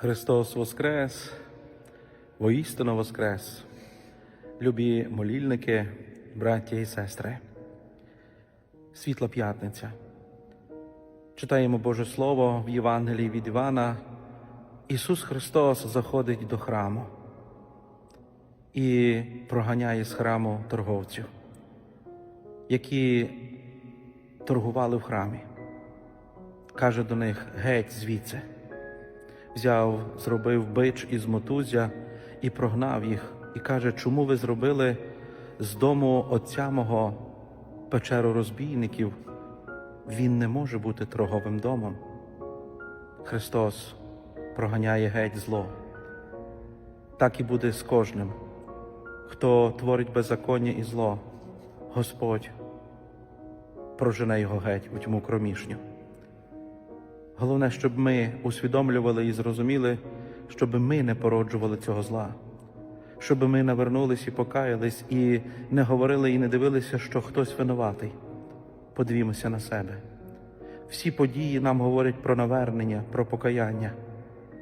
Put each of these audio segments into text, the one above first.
Христос Воскрес, воістину Воскрес, любі молільники, браття і сестри. Світла п'ятниця. Читаємо Боже Слово в Євангелії від Івана. Ісус Христос заходить до храму і проганяє з храму торговців, які торгували в храмі. Каже до них геть звідси взяв, зробив бич із мотузя і прогнав їх, і каже, чому ви зробили з дому отця мого печеру розбійників? Він не може бути торговим домом. Христос проганяє геть зло. Так і буде з кожним, хто творить беззаконня і зло, Господь прожене його геть у тьму кромішню. Головне, щоб ми усвідомлювали і зрозуміли, щоб ми не породжували цього зла, щоб ми навернулись і покаялись, і не говорили і не дивилися, що хтось винуватий. Подивімося на себе. Всі події нам говорять про навернення, про покаяння.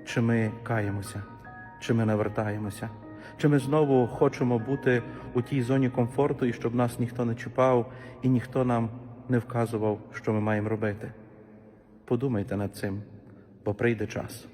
Чи ми каємося, чи ми навертаємося, чи ми знову хочемо бути у тій зоні комфорту, і щоб нас ніхто не чіпав і ніхто нам не вказував, що ми маємо робити. Подумайте над цим, бо прийде час.